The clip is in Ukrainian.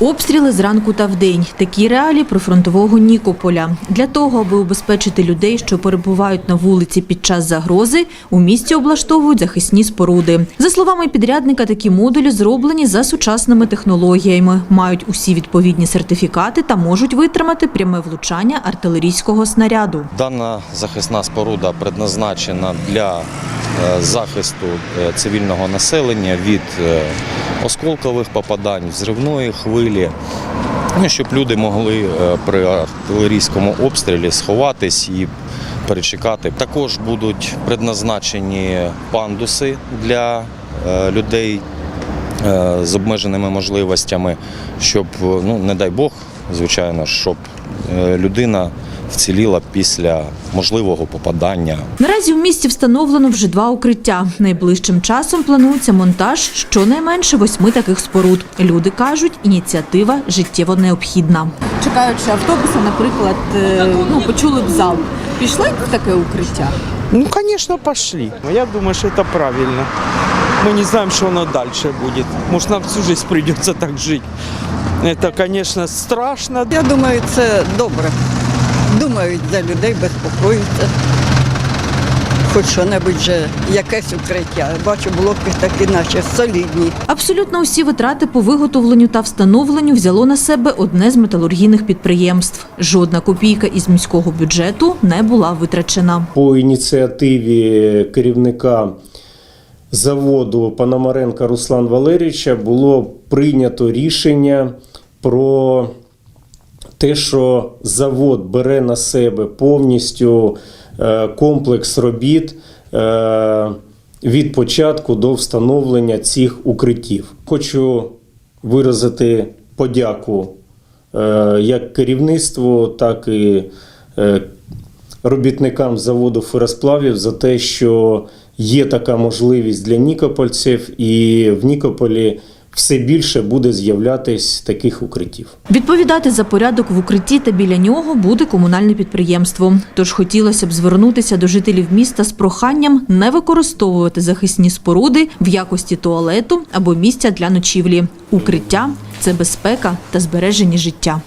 Обстріли зранку та вдень. Такі реалії прифронтового Нікополя. Для того, аби убезпечити людей, що перебувають на вулиці під час загрози, у місті облаштовують захисні споруди. За словами підрядника, такі модулі зроблені за сучасними технологіями, мають усі відповідні сертифікати та можуть витримати пряме влучання артилерійського снаряду. Дана захисна споруда предназначена для захисту е, цивільного населення від е, осколкових попадань, взривної хвилі. Ну, щоб люди могли е, при артилерійському обстрілі сховатись і перечекати. Також будуть предназначені пандуси для е, людей е, з обмеженими можливостями, щоб, ну не дай Бог, звичайно, щоб е, людина вціліла після можливого попадання. Наразі в місті встановлено вже два укриття. Найближчим часом планується монтаж щонайменше восьми таких споруд. Люди кажуть, ініціатива життєво необхідна. чекаючи автобуса, наприклад, е, ну почули б залп. Пішли б в таке укриття? Ну, конечно, пошли. Но Я думаю, что это правильно. Мы не знаем, что оно дальше будет. Может, нам всю жизнь придется так жить. Это, конечно, страшно. Я думаю, це добре. Думають за людей, безпокоються. Хоч що-небудь вже якесь укриття. Бачу, блоки такі, наче солідні. Абсолютно усі витрати по виготовленню та встановленню взяло на себе одне з металургійних підприємств. Жодна копійка із міського бюджету не була витрачена. по ініціативі керівника заводу Пономаренка Руслан Валерійовича було прийнято рішення про те, що завод бере на себе повністю е, комплекс робіт е, від початку до встановлення цих укриттів. Хочу виразити подяку е, як керівництву, так і робітникам заводу феросплавів за те, що є така можливість для нікопольців, і в Нікополі все більше буде з'являтись таких укриттів. Відповідати за порядок в укритті та біля нього буде комунальне підприємство. Тож хотілося б звернутися до жителів міста з проханням не використовувати захисні споруди в якості туалету або місця для ночівлі. Укриття це безпека та збереження життя.